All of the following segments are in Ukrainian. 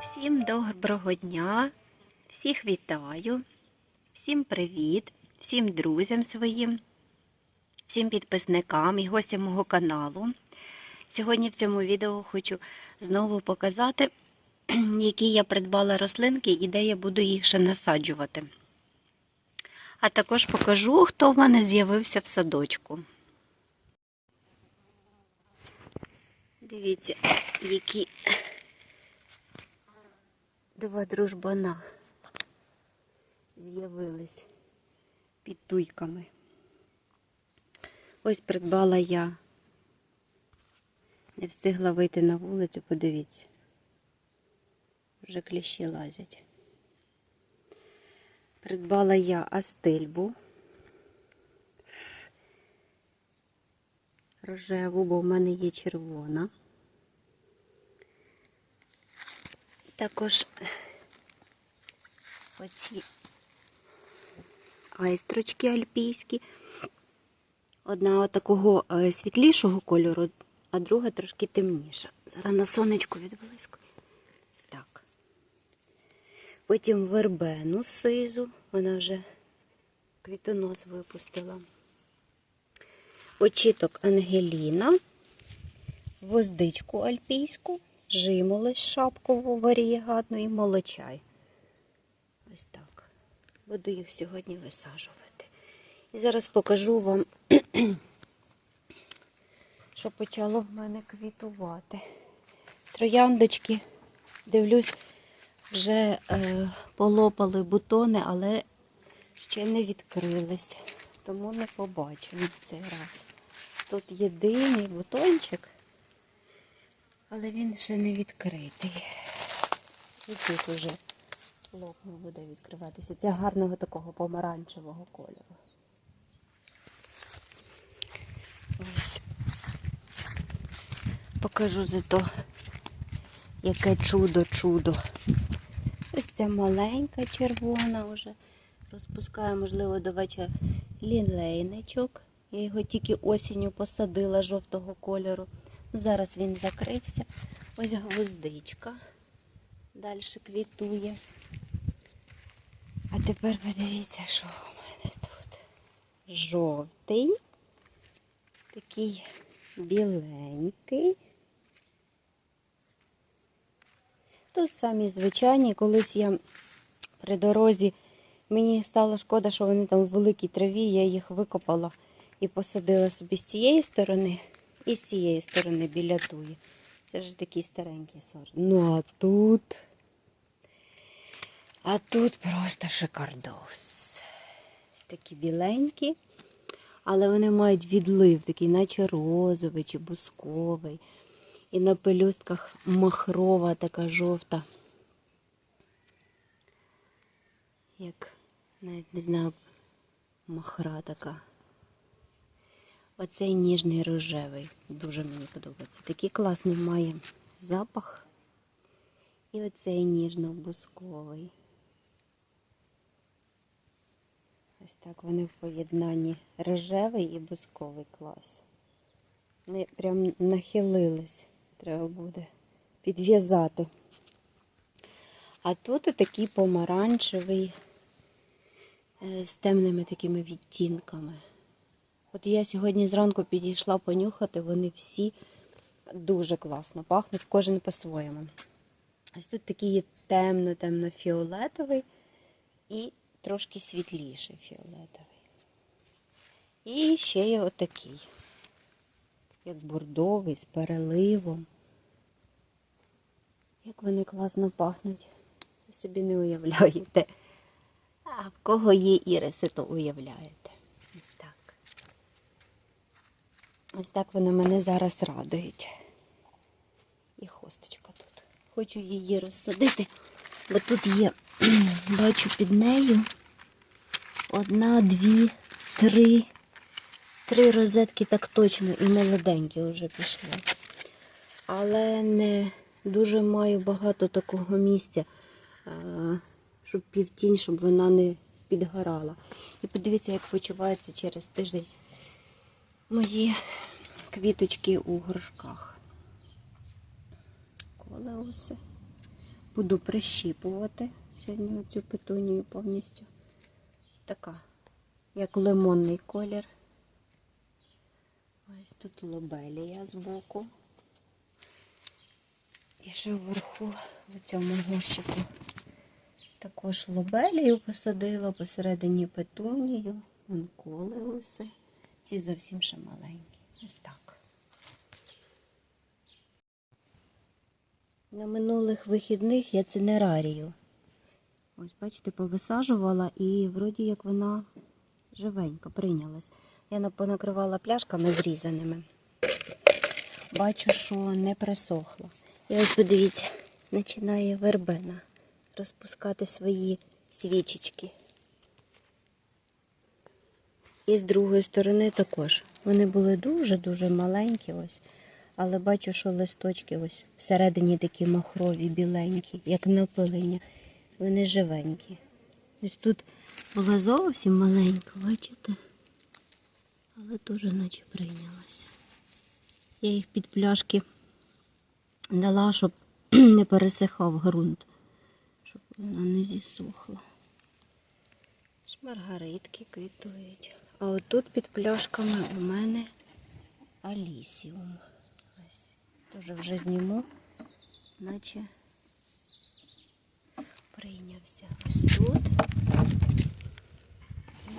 Всім доброго дня, всіх вітаю, всім привіт, всім друзям своїм, всім підписникам і гостям мого каналу. Сьогодні в цьому відео хочу знову показати, які я придбала рослинки і де я буду їх ще насаджувати. А також покажу, хто в мене з'явився в садочку. Дивіться, які два дружбана з'явились під туйками. Ось придбала я. Не встигла вийти на вулицю, подивіться. Вже кліщі лазять. Придбала я астильбу. Рожеву, бо в мене є червона. Також оці айстрочки альпійські. Одна такого світлішого кольору, а друга трошки темніша. Зараз на сонечку відблискує. Ось так. Потім вербену сизу, вона вже квітонос випустила. Очіток Ангеліна, воздичку альпійську, жимолость шапкову варієгатну і молочай. Ось так. Буду їх сьогодні висаджувати. І зараз покажу вам, що почало в мене квітувати. Трояндочки, дивлюсь, вже е, полопали бутони, але ще не відкрились. Тому не побачимо в цей раз. Тут єдиний бутончик, але він ще не відкритий. І тут уже лопну буде відкриватися. Це гарного такого помаранчевого кольору. Ось. Покажу зато, яке чудо-чудо. Ось ця маленька червона вже розпускає, можливо, до вечора лілейничок. Я його тільки осінню посадила жовтого кольору. Зараз він закрився. Ось гвоздичка. Далі квітує. А тепер подивіться, що у мене тут. Жовтий, такий біленький. Тут самі звичайні, колись я при дорозі, мені стало шкода, що вони там в великій траві, я їх викопала і посадила собі з цієї сторони і з цієї сторони біля туї. Це вже такий старенький сорт. Ну а тут. А тут просто шикардос. Ось такі біленькі, але вони мають відлив, такий, наче розовий чи бусковий. І на пелюстках махрова така жовта. Як, навіть не знаю, махра така. Оцей ніжний рожевий. Дуже мені подобається. Такий класний має запах. І оцей ніжно-бусковий. Ось так вони в поєднанні рожевий і бусковий клас. Вони прям нахилились. Треба буде підв'язати. А тут такий помаранчевий е, з темними такими відтінками. От я сьогодні зранку підійшла понюхати, вони всі дуже класно пахнуть, кожен по-своєму. Ось тут такий є темно-темно-фіолетовий і трошки світліший фіолетовий. І ще є отакий, як бордовий, з переливом. Як вони класно пахнуть, ви собі не уявляєте. А в кого є іриси, то уявляєте. Ось так. Ось так вони мене зараз радують. І хосточка тут. Хочу її розсадити, бо тут є, бачу під нею одна, дві, три. Три розетки так точно і молоденькі вже пішли. Але не дуже маю багато такого місця, щоб півтінь, щоб вона не підгорала. І подивіться, як почуваються через тиждень мої квіточки у горшках. Колеуси. буду прищіпувати сьогодні цю петунію повністю. Така, як лимонний колір. Ось тут лобелія збоку. І ще вверху в цьому горщику також лобелію посадила, посередині петунію, вон колеуси. Ці зовсім ще маленькі. Ось так. На минулих вихідних я цинерарію. Ось, бачите, повисаджувала і вроді як вона живенька прийнялась. Я понакривала пляшками зрізаними. Бачу, що не присохла. І ось подивіться, починає вербена розпускати свої свічечки. І з другої сторони також. Вони були дуже-дуже маленькі ось. Але бачу, що листочки ось всередині такі махрові, біленькі, як напилення. Вони живенькі. Ось тут була зовсім маленька, бачите? Але теж наче прийнялася. Я їх під пляшки дала, щоб не пересихав ґрунт, щоб вона не зісохла. Маргаритки квітують. А отут під пляшками у мене алісіум. Ось. Теж вже зніму, наче прийнявся. Ось тут. І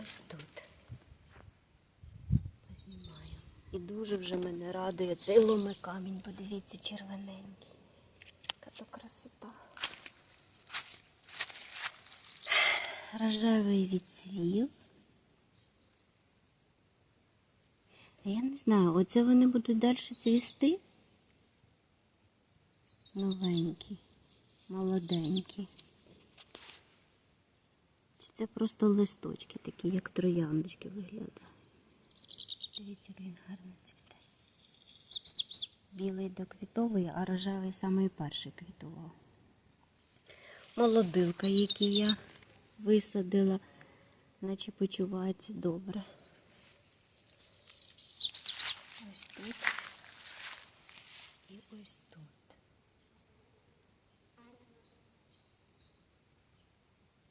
ось тут. Познімаю. І дуже вже мене радує цей ломи камінь. Подивіться, червоненький. Яка то красота. Рожевий відцвів. А я не знаю, оце вони будуть далі цвісти. Новенькі, молоденькі. Чи це просто листочки, такі, як трояндочки виглядають. Дивіться, як він гарно цвіте. Білий доквітовує, а рожевий самий перший квітував. Молодилка, які я висадила, наче почувається добре. Ось тут і ось тут.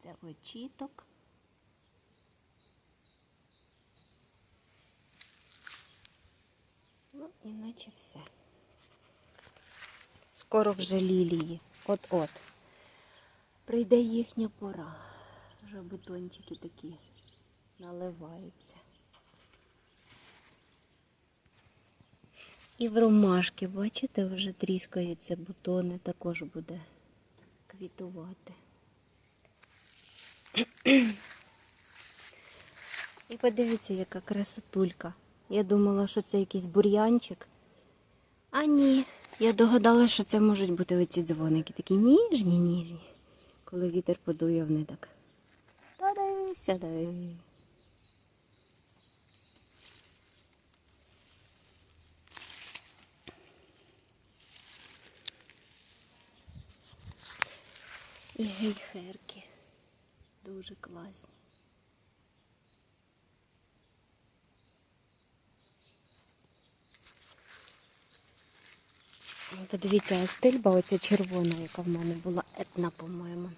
Це очіток. Ну, іначе все. Скоро вже лілії. От-от. Прийде їхня пора. Вже бутончики такі наливаються. І в ромашки, бачите, вже тріскаються бутони, також буде квітувати. І подивіться, яка красотулька. Я думала, що це якийсь бур'янчик. А ні, я догадалася, що це можуть бути оці дзвоники. Такі ніжні, ніжні. Коли вітер подує, вони так. Тадай, сядай. І гейхерки. Дуже класні. Подивіться, стильба оця червона, яка в мене була етна, по-моєму.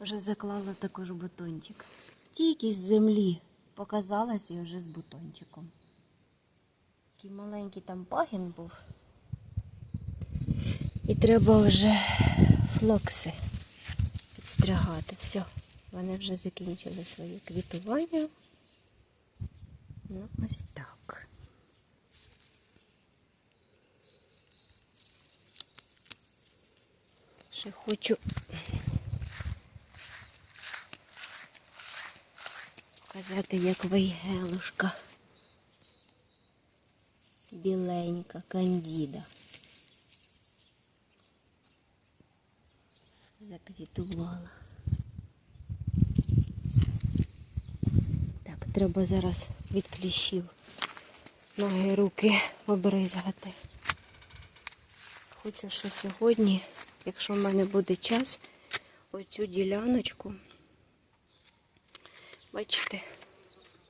Вже заклала також бутончик. Тільки з землі показалась і вже з бутончиком. Такий маленький там пагін був. І треба вже флокси підстригати. Все, вони вже закінчили своє квітування. Ну, ось так. Ще хочу показати, як вейгелушка. Біленька, кандіда. Заквітувала. Так, треба зараз від кліщів ноги, руки обризгати. Хочу ще сьогодні, якщо в мене буде час, оцю діляночку, бачите,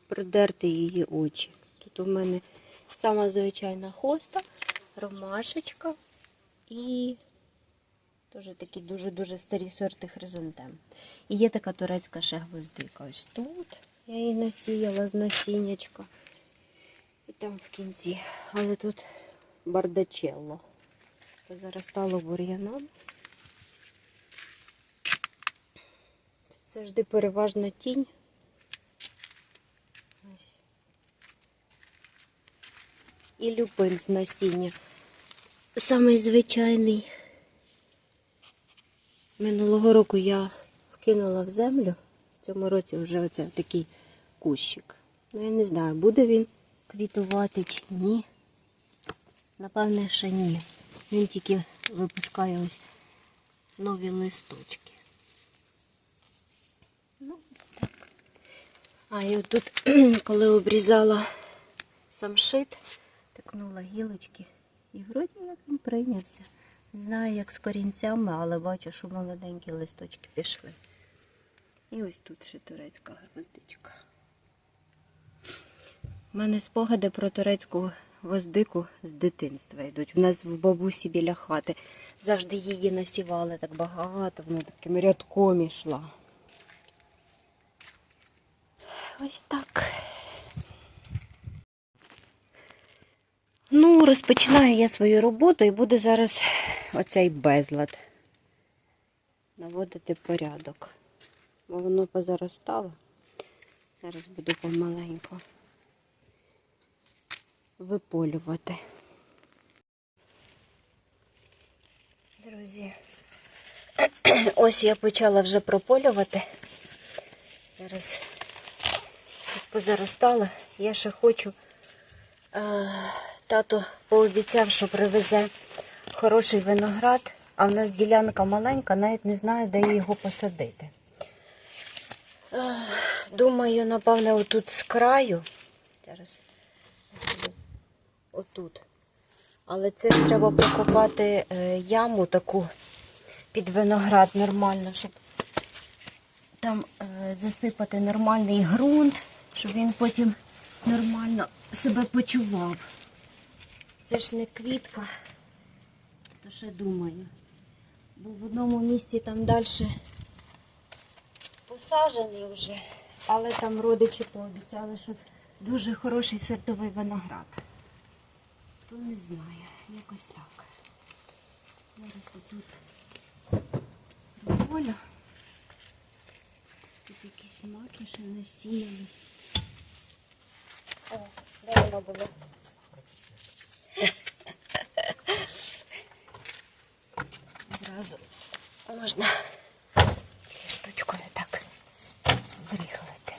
продерти її очі. Тут у мене сама звичайна хоста, ромашечка і Теж такі дуже-дуже старі сорти хризантем. І є така турецька ще гвоздика. Ось тут. Я її насіяла з насіннячка. І там в кінці. Але тут бардачелло. Позаростало бур'яном. Це завжди переважна тінь. Ось. І люпин з насіння. Самий звичайний. Минулого року я вкинула в землю. В цьому році вже оце такий кущик. Ну, я не знаю, буде він квітувати чи ні. Напевне, ще ні. Він тільки випускає ось нові листочки. Ну, ось так. А і отут, коли обрізала самшит, тикнула гілочки. І вроді як він прийнявся. Не знаю, як з корінцями, але бачу, що молоденькі листочки пішли. І ось тут ще турецька гвоздичка. У мене спогади про турецьку гвоздику з дитинства йдуть. У нас в бабусі біля хати. Завжди її насівали так багато, вона таким рядком ішла. Ось так. Ну, розпочинаю я свою роботу і буду зараз оцей безлад наводити порядок. Бо воно позаростало. Зараз буду помаленьку виполювати. Друзі, ось я почала вже прополювати. Зараз тут позаростало. Я ще хочу. Е, Тато пообіцяв, що привезе хороший виноград, а в нас ділянка маленька, навіть не знаю, де його посадити. Е, Думаю, напевне, отут з краю. Отут. Але це ж треба покопати е, яму таку під виноград нормально, щоб там е, засипати нормальний ґрунт, щоб він потім нормально себе почував. Це ж не квітка, то ще думаю. Бо в одному місці там далі посаджений вже, але там родичі пообіцяли, що дуже хороший сортовий виноград. То не знаю, якось так. Зараз отут доволю. Тут якісь маки ще насіялись. О, де воно було? Зразу можна цією штучкою так зрихлити.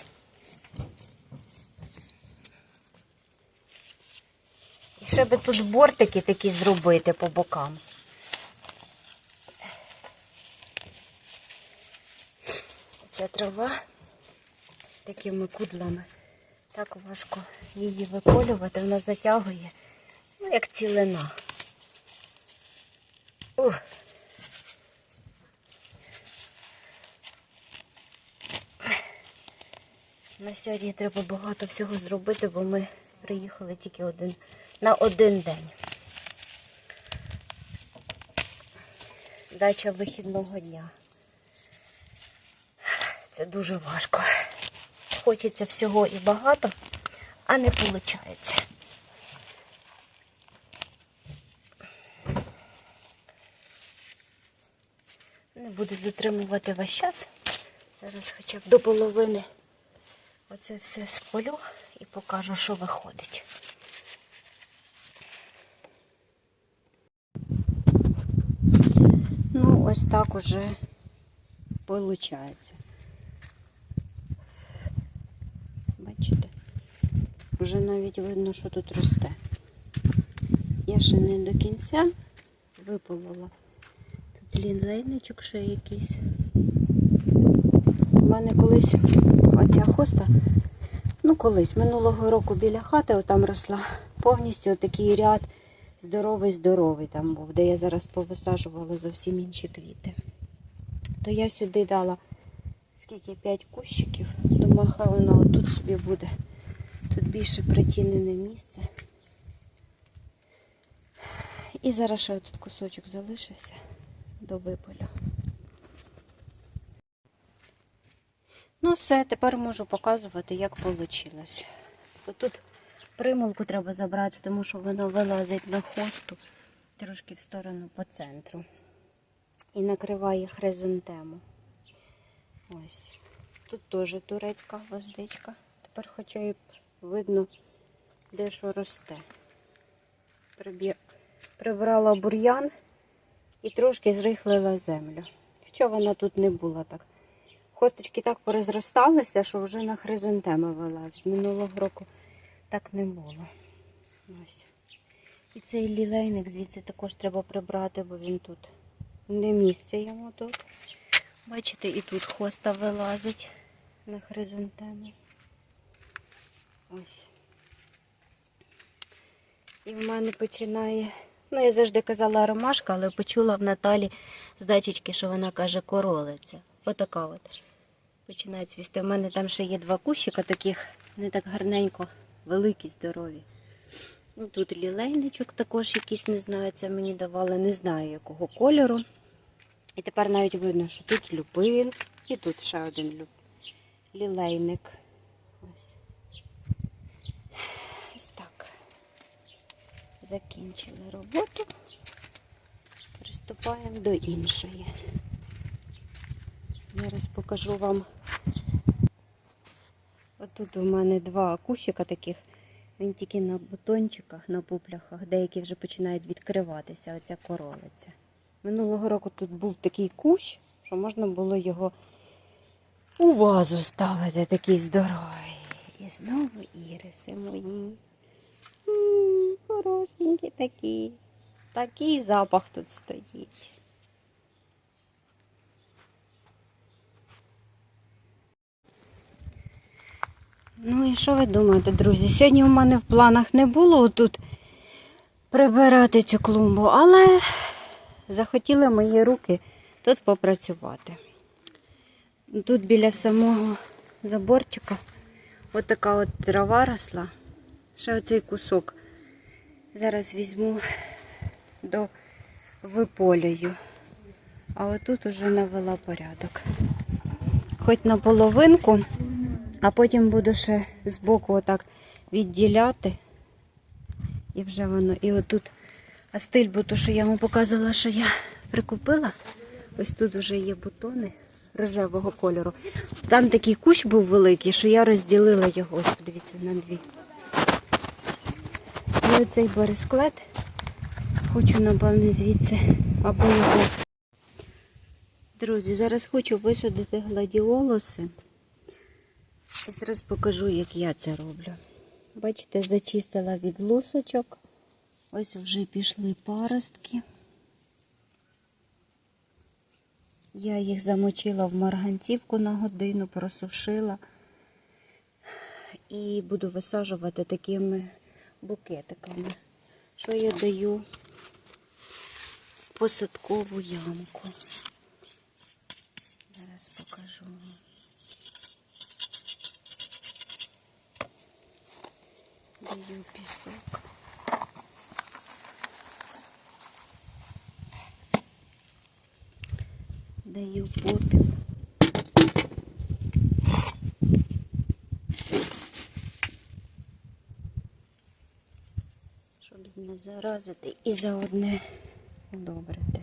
І ще би тут бортики такі зробити по бокам. Ця трава такими кудлами. Так важко її виколювати, вона затягує, ну, як цілина. Ух. На сьогодні треба багато всього зробити, бо ми приїхали тільки один на один день. Дача вихідного дня. Це дуже важко. Хочеться всього і багато, а не виходить. Не буду затримувати весь час. Зараз хоча б до половини оце все сполю і покажу, що виходить. Ну, ось так уже виходить. Бачите? Вже навіть видно, що тут росте. Я ще не до кінця виполола. Тут лінейничок ще якийсь. У мене колись оця хоста, ну колись, минулого року біля хати отам росла повністю отакий ряд здоровий-здоровий там був, де я зараз повисаджувала зовсім інші квіти. То я сюди дала скільки 5 кущиків. Думаю, хай воно отут собі буде. Тут більше притінене місце. І зараз ще тут кусочок залишився. до виполю. Ну, все, тепер можу показувати, як вийшло. Тут примулку треба забрати, тому що воно вилазить на хосту трошки в сторону по центру. І накриває хризантему. Ось. Тут теж турецька гвоздичка. Тепер хоча й видно, де що росте. Прибрала бур'ян і трошки зрихлила землю. Хоча вона тут не була так. Хосточки так порозросталися, що вже на хризантеми вилазить. Минулого року так не було. Ось. І цей лілейник звідси також треба прибрати, бо він тут не місце йому тут. Бачите, і тут хоста вилазить на хризантему. Ось. І в мене починає. Ну, я завжди казала ромашка, але почула в Наталі з дачечки, що вона каже королиця. Отака от. Починає цвісти. У мене там ще є два кущика таких, не так гарненько, великі, здорові. Ну, тут лілейничок також якийсь, не знаю, це мені давали, не знаю якого кольору. І тепер навіть видно, що тут люпин і тут ще один люп... лілейник. Ось. Ось так. Закінчили роботу. Приступаємо до іншої. Зараз покажу вам. Отут у мене два кущика таких. Він тільки на бутончиках, на пупляхах, деякі вже починають відкриватися, оця королиця. Минулого року тут був такий кущ, що можна було його у вазу ставити, такий здоровий. І знову іриси мої. М, Хорошенькі такі. Такий запах тут стоїть. Ну і що ви думаєте, друзі? Сьогодні у мене в планах не було тут прибирати цю клумбу, але захотіли мої руки тут попрацювати. Тут біля самого заборчика от така от трава росла. Ще оцей кусок. Зараз візьму до виполюю. А отут уже навела порядок. Хоч на половинку, а потім буду ще збоку отак відділяти. І вже воно. І отут астиль, бо то, що я вам показувала, що я прикупила. Ось тут вже є бутони рожевого кольору. Там такий кущ був великий, що я розділила його, ось подивіться, на дві. І оцей бересклет хочу, напевне, звідси або його. Друзі, зараз хочу висадити гладіолуси. Зараз покажу, як я це роблю. Бачите, зачистила від лусочок. Ось вже пішли паростки. Я їх замочила в марганцівку на годину, просушила і буду висаджувати такими букетиками. Що я даю в посадкову ямку. Зараз покажу вам. Даю пісок. Даю попіл. Щоб не заразити і заодне удобрити.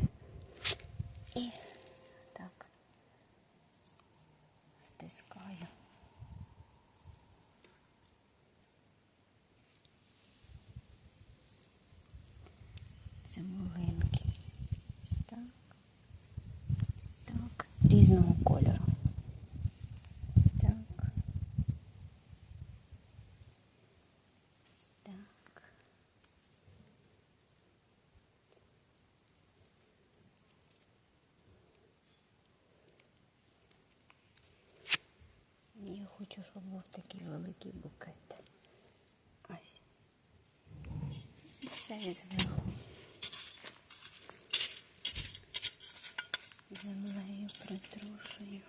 І так втискаю. цибулинки. Ось так. Ось так. Різного кольору. Ось так. Ось так. Я хочу, щоб був такий великий букет. Ось. Все зверху. землею притрушую.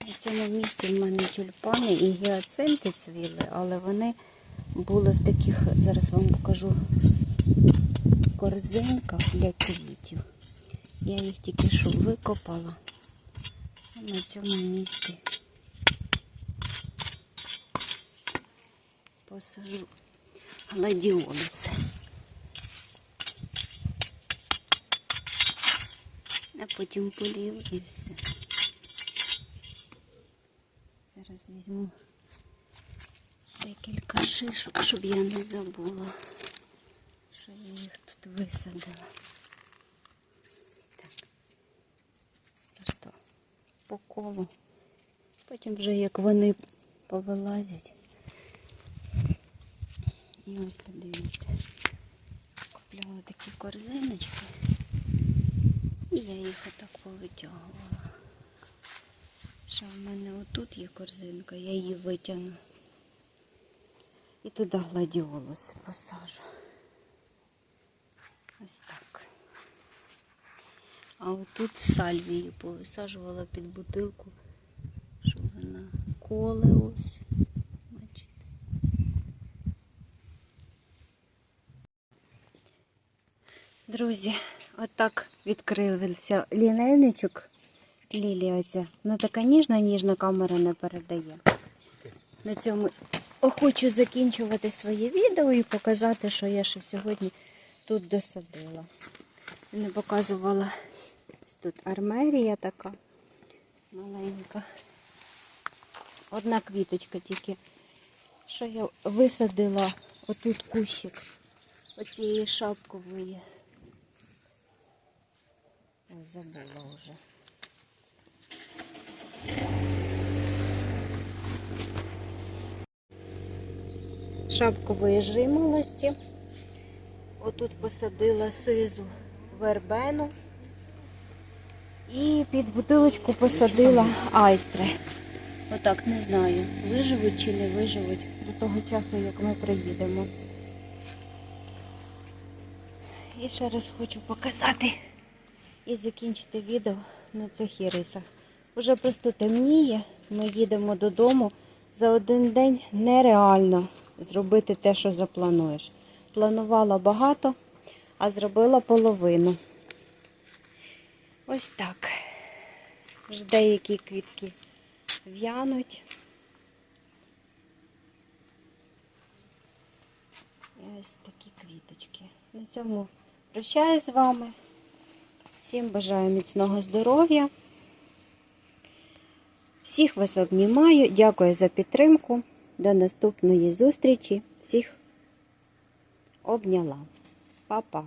В цьому місці в мене тюльпани і гіацинти цвіли, але вони були в таких, зараз вам покажу корзинках для квітів. Я їх тільки що викопала. На цьому місці посажу гладіолуси. А потім полів і все. Зараз візьму декілька шишок, щоб я не забула, що я їх тут висадила. Так. Просто по. Потім вже як вони повилазять. І ось подивіться. Купляла такі корзиночки. І я їх отак повитягувала. Що в мене отут є корзинка, я її витягну. І туди гладіолуси посажу. Ось так. А отут сальвію повисаджувала під бутилку, щоб вона коле ось. Бачите. Друзі, отак відкрився лінейничок. Лілія оця. Вона така ніжна, ніжна камера не передає. На цьому хочу закінчувати своє відео і показати, що я ще сьогодні тут досадила. Не показувала тут армерія така маленька. Одна квіточка тільки, що я висадила отут кущик оцієї шапкової. Ой, забула вже. Шапкової жимолості. Отут посадила сизу вербену. І під бутилочку посадила айстри. Отак не знаю, виживуть чи не виживуть до того часу, як ми приїдемо. І ще раз хочу показати і закінчити відео на цих ірисах. Уже просто темніє, ми їдемо додому. За один день нереально зробити те, що заплануєш. Планувала багато, а зробила половину. Ось так. Вже деякі квітки в'януть. І ось такі квіточки. На цьому прощаюсь з вами. Всім бажаю міцного здоров'я. Всіх вас обнімаю. Дякую за підтримку. До наступної зустрічі. Всіх обняла. Па-па.